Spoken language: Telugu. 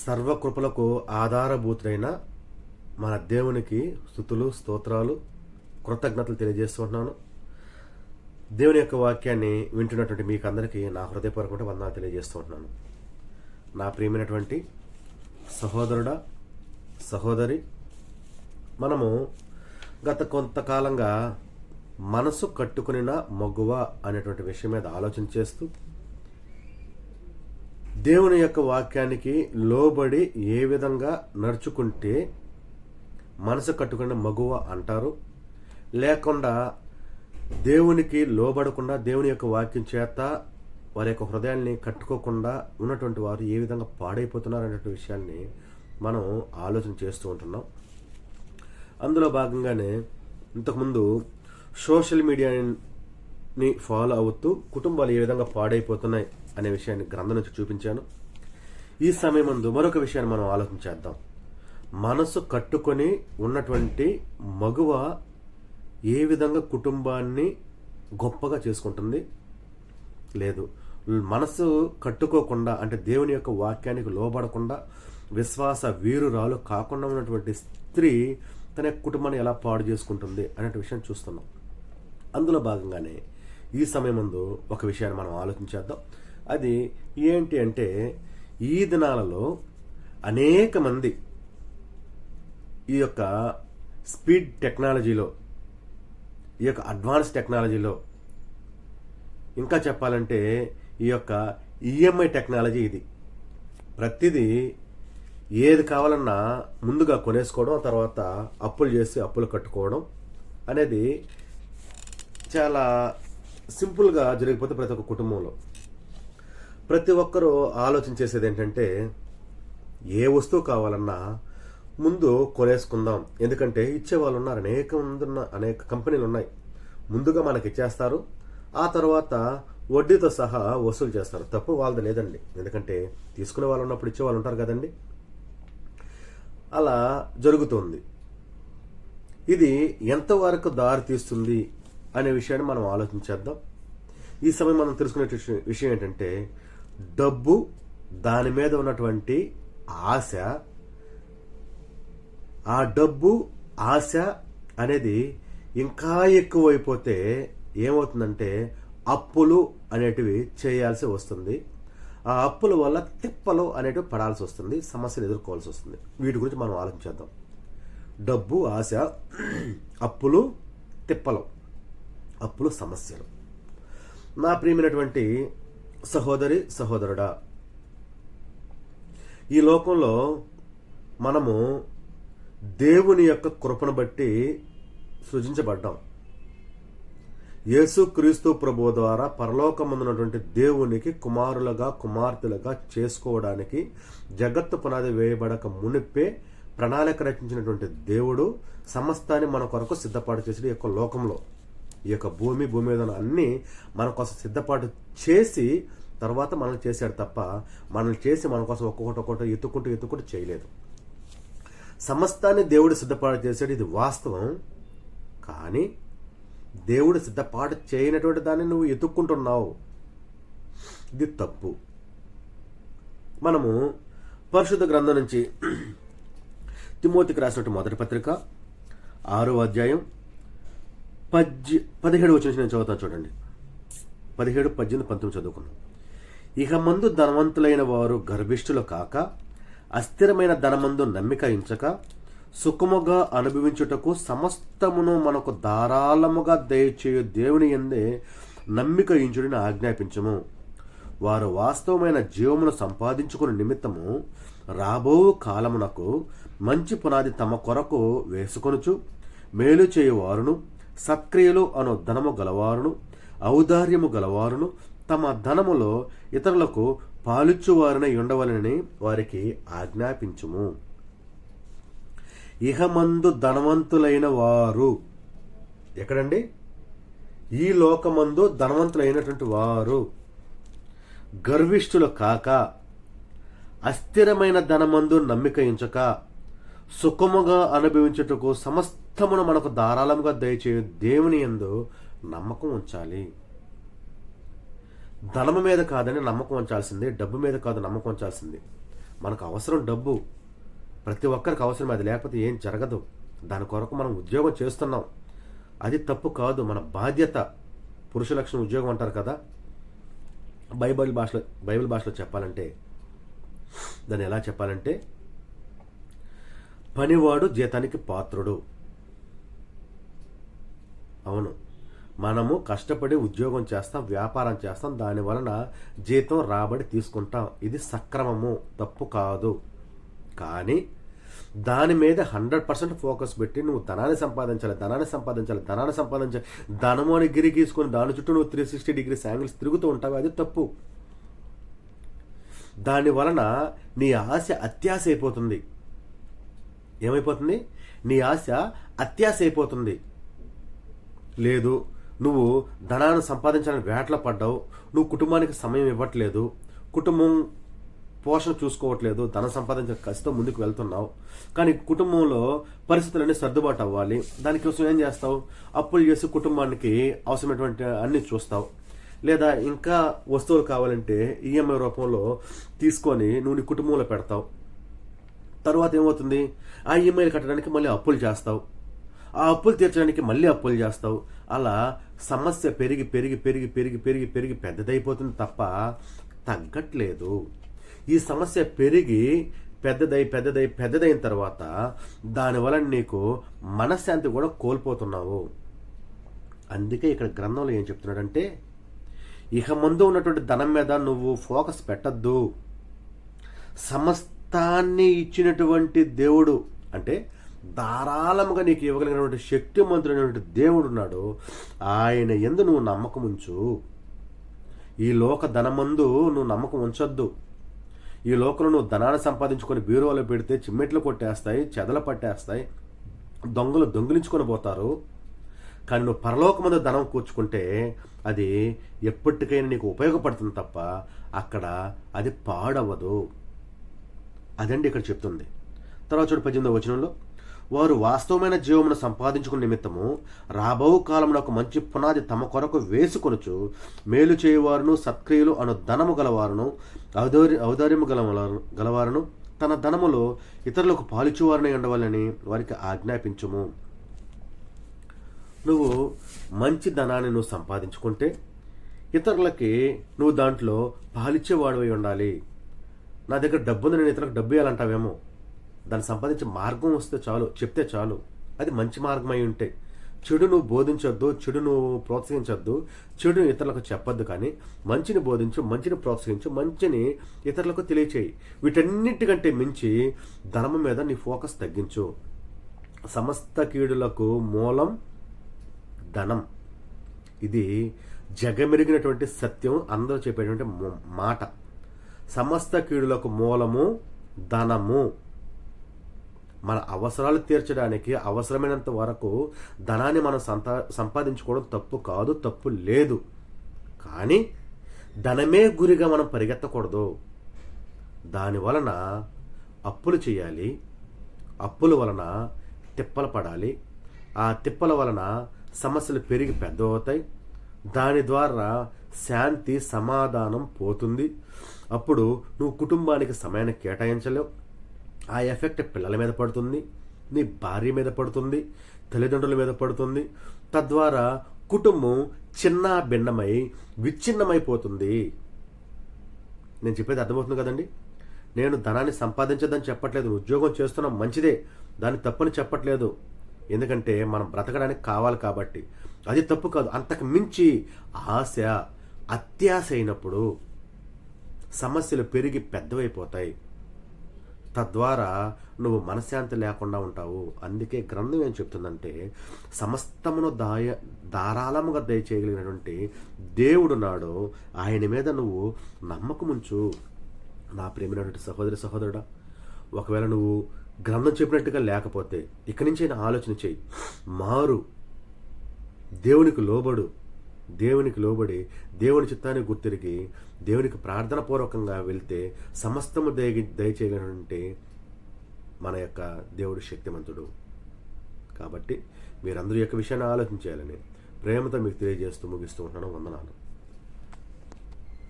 సర్వకృపలకు ఆధారభూతుడైన మన దేవునికి స్థుతులు స్తోత్రాలు కృతజ్ఞతలు తెలియజేస్తున్నాను దేవుని యొక్క వాక్యాన్ని వింటున్నటువంటి మీకు అందరికీ నా హృదయపూర్వక వందనాలు తెలియజేస్తున్నాను నా ప్రియమైనటువంటి సహోదరుడా సహోదరి మనము గత కొంతకాలంగా మనసు కట్టుకునిన మగువ అనేటువంటి విషయం మీద ఆలోచన చేస్తూ దేవుని యొక్క వాక్యానికి లోబడి ఏ విధంగా నడుచుకుంటే మనసు కట్టుకున్న మగువ అంటారు? లేకుండా దేవునికి లోబడకుండా దేవుని యొక్క వాక్యం చేత వారి యొక్క హృదయాన్ని కట్టుకోకుండా ఉన్నటువంటి వారు ఏ విధంగా పాడైపోతున్నారు అనేటువంటి విషయాన్ని మనం ఆలోచన చేస్తూ ఉంటున్నాం. అందులో భాగంగానే ఇంతకుముందు సోషల్ మీడియా ని ఫాలో అవుతూ కుటుంబాలు ఏ విధంగా పాడైపోతున్నాయి అనే విషయాన్ని గ్రంథం నుంచి చూపించాను. ఈ సమయం ముందు మరొక విషయాన్ని మనం ఆలోచించేద్దాం మనసు కట్టుకొని ఉన్నటువంటి మగువ ఏ విధంగా కుటుంబాన్ని గొప్పగా చేసుకుంటుంది? లేదు. మనసు కట్టుకోకుండా అంటే దేవుని యొక్క వాక్యానికి లోబడకుండా విశ్వాస వీరురాలు కాకుండా ఉన్నటువంటి స్త్రీ తన కుటుంబాన్ని ఎలా పాడు చేసుకుంటుంది అనే విషయం చూస్తున్నాం. అందులో భాగంగానే ఈ సమయం ముందు ఒక విషయాన్ని మనం ఆలోచించేద్దాం. అది ఏంటి అంటే ఈ దినాలలో అనేక మంది ఈ యొక్క స్పీడ్ టెక్నాలజీలో ఈ యొక్క అడ్వాన్స్ టెక్నాలజీలో ఇంకా చెప్పాలంటే ఈ యొక్క ఈఎంఐ టెక్నాలజీ ఇది. ప్రతిదీ ఏది కావాలన్నా ముందుగా కొనేసుకోవడం తర్వాత అప్పులు చేసి అప్పులు కట్టుకోవడం అనేది చాలా సింపుల్గా జరిగిపోతే ప్రతి ఒక్క కుటుంబంలో. ప్రతి ఒక్కరూ ఆలోచన చేసేది ఏంటంటే ఏ వస్తువు కావాలన్నా ముందు కొనేసుకుందాం. ఎందుకంటే ఇచ్చే వాళ్ళు ఉన్నారు అనేక మంది ఉన్న అనేక కంపెనీలు ఉన్నాయి ముందుగా మనకి ఇచ్చేస్తారు ఆ తర్వాత వడ్డీతో సహా వసూలు చేస్తారు. తప్పు వాళ్ళది లేదండి. ఎందుకంటే తీసుకునే వాళ్ళు ఉన్నప్పుడు ఇచ్చే వాళ్ళు ఉంటారు కదండి. అలా జరుగుతుంది. ఇది ఎంతవరకు దారి తీస్తుంది అనే విషయాన్ని మనం ఆలోచించేద్దాం. ఈ సమయం మనం తెలుసుకునే విషయం- విషయం ఏంటంటే డబ్బు దాని మీద ఉన్నటువంటి ఆశ ఆ డబ్బు ఆశ అనేది ఇంకా ఎక్కువైపోతే ఏమవుతుందంటే అప్పులు అనేటివి చేయాల్సి వస్తుంది. ఆ అప్పుల వల్ల తిప్పలు అనేటివి పడాల్సి వస్తుంది సమస్యలు ఎదుర్కోవాల్సి వస్తుంది. వీటి గురించి మనం ఆలోచించేద్దాం. డబ్బు ఆశ అప్పులు తిప్పలు. అప్పులు సమస్యలు. నా ప్రియమైనటువంటి సహోదరి సహోదరుడా ఈ లోకంలో మనము దేవుని యొక్క కృపను బట్టి సృజించబడ్డాం. యేసుక్రీస్తు ప్రభు ద్వారా పరలోకమందున్నటువంటి దేవునికి కుమారులుగా కుమార్తెలుగా చేసుకోవడానికి జగత్తు పునాది వేయబడక మునిపే ప్రణాళిక రచించినటువంటి దేవుడు సమస్తాన్ని మన కొరకు సిద్ధపాటు చేసిన యొక్క లోకంలో. ఈ యొక్క భూమి భూమి మీద అన్నీ అన్ని మన కోసం సిద్ధపాటు చేసి తర్వాత మనల్ని చేశాడు తప్ప మనల్ని చేసి మన కోసం ఒక్కొక్కటి ఒక్కొక్కటి ఎత్తుకుంటూ ఎత్తుకుంటూ చేయలేదు. సమస్తాన్ని దేవుడు సిద్ధపాటు చేశాడు ఇది వాస్తవం. కానీ దేవుడు సిద్ధపాటు చేయనటువంటి దాన్ని నువ్వు ఎత్తుక్కుంటున్నావు. ఇది తప్పు. మనము పరిశుద్ధ గ్రంథం నుంచి తిమోతికి రాసినట్టు మొదటి పత్రిక ఆరో అధ్యాయం పద్య పదిహేడు వచ్చిన నేను చదువుతాను చూడండి. పదిహేడు పద్దెనిమిది పంతొమ్మిది చదువుకున్నాం. ఇక మందు ధనవంతులైన వారు గర్భిష్ఠులు కాక అస్థిరమైన ధనమందు నమ్మిక ఇంచక సుఖముగా అనుభవించుటకు సమస్తమును మనకు ధారాళముగా దయచేయు దేవుని ఎందే నమ్మిక ఇంచుడిని ఆజ్ఞాపించము. వారు వాస్తవమైన జీవమును సంపాదించుకుని నిమిత్తము రాబో కాలమునకు మంచి పునాది తమ కొరకు వేసుకొనుచు మేలు చేయువారును సత్క్రియలు అను ధనము గలవారును ఔదార్యము గలవారును తమ ధనములో ఇతరులకు పాలిచ్చువారిని ఉండవలనని వారికి ఆజ్ఞాపించుము. ఇహమందు ధనవంతులైన వారు. ఎక్కడండి? ఈ లోకమందు ధనవంతులైనటువంటి వారు. గర్విష్ఠులు కాక అస్థిరమైన ధనమందు నమ్మిక ఉంచక సుఖముగా అనుభవించుటకు సమస్త నిత్యమును మనకు ధారాళముగా దయచేయు దేవుని యందు నమ్మకం ఉంచాలి. ధనము మీద కాదని నమ్మకం ఉంచాల్సింది డబ్బు మీద కాదు నమ్మకం ఉంచాల్సింది. మనకు అవసరం డబ్బు. ప్రతి ఒక్కరికి అవసరం అది లేకపోతే ఏం జరగదు. దాని కొరకు మనం ఉద్యోగం చేస్తున్నాం. అది తప్పు కాదు మన బాధ్యత. పురుష లక్షణ ఉద్యోగం అంటారు కదా. బైబిల్ భాషలో బైబిల్ భాషలో చెప్పాలంటే దాన్ని ఎలా చెప్పాలంటే పనివాడు జీతానికి పాత్రుడు. అవును. మనము కష్టపడి ఉద్యోగం చేస్తాం వ్యాపారం చేస్తాం దాని వలన జీతం రాబడి తీసుకుంటాం. ఇది సక్రమము తప్పు కాదు. కానీ దాని మీద హండ్రెడ్ పర్సెంట్ ఫోకస్ పెట్టి నువ్వు ధనాన్ని సంపాదించాలి ధనాన్ని సంపాదించాలి ధనాన్ని సంపాదించాలి ధనము అని గిరి గీసుకొని దాని చుట్టూ నువ్వు త్రీ సిక్స్టీ డిగ్రీస్ యాంగిల్స్ తిరుగుతూ ఉంటావు అది తప్పు. దాని వలన నీ ఆశ అత్యాశ అయిపోతుంది. ఏమైపోతుంది? నీ ఆశ అత్యాశ అయిపోతుంది. లేదు నువ్వు ధనాన్ని సంపాదించాలని వేటలు పడ్డావు నువ్వు కుటుంబానికి సమయం ఇవ్వట్లేదు కుటుంబం పోషణ చూసుకోవట్లేదు ధనం సంపాదించిన కసితో ముందుకు వెళ్తున్నావు కానీ కుటుంబంలో పరిస్థితులన్నీ సర్దుబాటు అవ్వాలి. దానికోసం ఏం చేస్తావు? అప్పులు చేసి కుటుంబానికి అవసరమైనటువంటి అన్ని చూస్తావు. లేదా ఇంకా వస్తువులు కావాలంటే ఈఎంఐ రూపంలో తీసుకొని నువ్వు నీ కుటుంబంలో పెడతావు. తర్వాత ఏమవుతుంది? ఆ ఈఎంఐలు కట్టడానికి మళ్ళీ అప్పులు చేస్తావు. ఆ అప్పులు తీర్చడానికి మళ్ళీ అప్పులు చేస్తావు. అలా సమస్య పెరిగి పెరిగి పెరిగి పెరిగి పెరిగి పెరిగి పెద్దదైపోతుంది తప్ప తగ్గట్లేదు. ఈ సమస్య పెరిగి పెద్దదై పెద్దదై పెద్దదైన తర్వాత దానివల్ల నీకు మనశ్శాంతి కూడా కోల్పోతున్నావు. అందుకే ఇక్కడ గ్రంథంలో ఏం చెప్తున్నాడంటే ఇక ముందు ఉన్నటువంటి ధనం మీద నువ్వు ఫోకస్ పెట్టద్దు. సమస్తాన్ని ఇచ్చినటువంటి దేవుడు అంటే ధారాళముగా నీకు ఇవ్వగలిగినటువంటి శక్తిమంతుడైనటువంటి దేవుడు ఉన్నాడు ఆయన ఎందు నువ్వు నమ్మకం ఉంచు ఈ లోక ధనమందు నువ్వు నమ్మకం ఉంచొద్దు. ఈ లోకంలో నువ్వు ధనాన్ని సంపాదించుకొని బీరువాలో పెడితే చిమ్మెట్లు కొట్టేస్తాయి చెదలు పట్టేస్తాయి దొంగలు దొంగిలించుకొని పోతారు. కానీ నువ్వు పరలోకమందు ధనం కూర్చుకుంటే అది ఎప్పటికైనా నీకు ఉపయోగపడుతుంది తప్ప అక్కడ అది పాడవదు. అదండి ఇక్కడ చెప్తుంది. తర్వాత చూడు పద్దెనిమిదో వచనంలో. వారు వాస్తవమైన జీవమును సంపాదించుకున్న నిమిత్తము రాబో కాలంలో ఒక మంచి పునాది తమ కొరకు వేసుకొనుచు మేలు చేయువారును సత్క్రియలు అను ధనము గలవారును ఔదార్య ఔదార్యము గలవారు గలవారును తన ధనములో ఇతరులకు పాలిచువారని ఉండవాలని వారికి ఆజ్ఞాపించుము. నువ్వు మంచి ధనాన్ని నువ్వు సంపాదించుకుంటే ఇతరులకి నువ్వు దాంట్లో పాలిచ్చేవాడివై ఉండాలి. నా దగ్గర డబ్బు ఉంది నేను ఇతరులకు డబ్బు ఇవ్వాలంటావేమో దాన్ని సంపాదించే మార్గం వస్తే చాలు చెప్తే చాలు. అది మంచి మార్గం అయి ఉంటే. చెడు నువ్వు బోధించొద్దు చెడు నువ్వు ప్రోత్సహించొద్దు చెడు ఇతరులకు చెప్పొద్దు కానీ మంచిని బోధించు మంచిని ప్రోత్సహించు మంచిని ఇతరులకు తెలియచేయి. వీటన్నిటికంటే మించి ధర్మం మీద నీ ఫోకస్ తగ్గించు. సమస్త కీడులకు మూలం ధనం. ఇది జగమెరిగినటువంటి సత్యం అందరూ చెప్పేటువంటి మాట. సమస్త కీడులకు మూలము ధనము. మన అవసరాలు తీర్చడానికి అవసరమైనంత వరకు ధనాన్ని మనం సంతా సంపాదించుకోవడం తప్పు కాదు తప్పు లేదు. కానీ ధనమే గురిగా మనం పరిగెత్తకూడదు. దాని వలన అప్పులు చేయాలి అప్పుల వలన తిప్పలు పడాలి ఆ తిప్పల వలన సమస్యలు పెరిగి పెద్దవుతాయి దాని ద్వారా శాంతి సమాధానం పోతుంది. అప్పుడు నువ్వు కుటుంబానికి సమయాన్ని కేటాయించలేవు. ఆ ఎఫెక్ట్ పిల్లల మీద పడుతుంది నీ భార్య మీద పడుతుంది తల్లిదండ్రుల మీద పడుతుంది. తద్వారా కుటుంబం చిన్న భిన్నమై విచ్ఛిన్నమైపోతుంది. నేను చెప్పేది అర్థమవుతుంది కదండి? నేను ధనాన్ని సంపాదించదని చెప్పట్లేదు ఉద్యోగం చేస్తున్నాం మంచిదే దాన్ని తప్పని చెప్పట్లేదు. ఎందుకంటే మనం బ్రతకడానికి కావాలి కాబట్టి. అది తప్పు కాదు అంతకు మించి ఆశ అత్యాశ అయినప్పుడు సమస్యలు పెరిగి పెద్దవైపోతాయి. తద్వారా నువ్వు మనశ్శాంతి లేకుండా ఉంటావు. అందుకే గ్రంథం ఏం చెప్తుందంటే సమస్తమును దాయ ధారాళముగా దయచేయగలిగినటువంటి దేవుడు నాడు ఆయన మీద నువ్వు నమ్మకముంచు నా ప్రేమైనటువంటి సహోదరి సహోదరుడా ఒకవేళ నువ్వు గ్రంథం చెప్పినట్టుగా లేకపోతే ఇక్కడి నుంచి అయినా ఆలోచన చేయి. మారు. దేవునికి లోబడు. దేవునికి లోబడి దేవుని చిత్తాన్ని గుర్తిరిగి దేవునికి ప్రార్థన పూర్వకంగా వెళ్తే సమస్తము దయ దయచేయగలిగినటువంటి మన యొక్క దేవుడు శక్తిమంతుడు. కాబట్టి మీరందరూ యొక్క విషయాన్ని ఆలోచించాలని ప్రేమతో మీకు తెలియజేస్తూ ముగిస్తూ ఉంటాను వందనాలు.